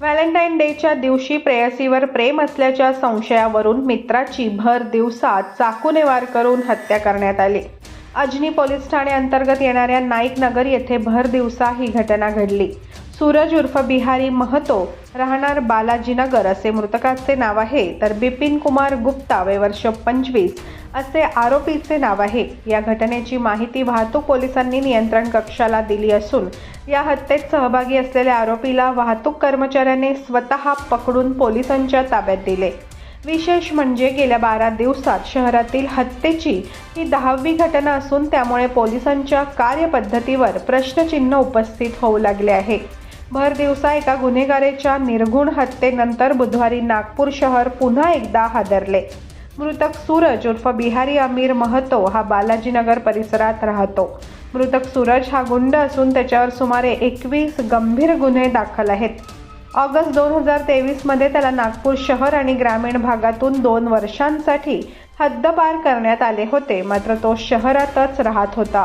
Valentine डेच्या दिवशी प्रेयसीवर प्रेम असल्याच्या संशयावरून मित्राची भर दिवसात चाकूने वार करून हत्या करण्यात आली. अजनी पोलीस ठाणे अंतर्गत येणाऱ्या नाईक नगर येथे भर दिवसा ही घटना घडली. सूरज उर्फ बिहारी महतो राहणार बालाजीनगर असे मृतकाचे नाव आहे. तर बिपिन कुमार गुप्ता वय वर्ष पंचवीस असे आरोपीचे नाव आहे. या घटनेची माहिती वाहतूक पोलिसांनी नियंत्रण कक्षाला दिली असून या हत्येत सहभागी असलेल्या आरोपीला वाहतूक कर्मचाऱ्याने स्वतः पकडून पोलिसांच्या ताब्यात दिले. विशेष म्हणजे गेल्या बारा दिवसात शहरातील हत्येची ही दहावी घटना असून त्यामुळे पोलिसांच्या कार्यपद्धतीवर प्रश्नचिन्ह उपस्थित होऊ लागले आहे. भर दिवसा एका गुन्हेगारीच्या निर्गुण हत्येनंतर बुधवारी नागपूर शहर पुन्हा एकदा हादरले. मृतक सूरज उर्फ बिहारी अमीर महतो हा बालाजीनगर परिसरात राहतो. मृतक सूरज हा गुंड असून त्याच्यावर सुमारे एकवीस गंभीर गुन्हे दाखल आहेत. ऑगस्ट दोन हजार तेवीसमध्ये त्याला नागपूर शहर आणि ग्रामीण भागातून दोन वर्षांसाठी हद्दपार करण्यात आले होते मात्र तो शहरातच राहत होता.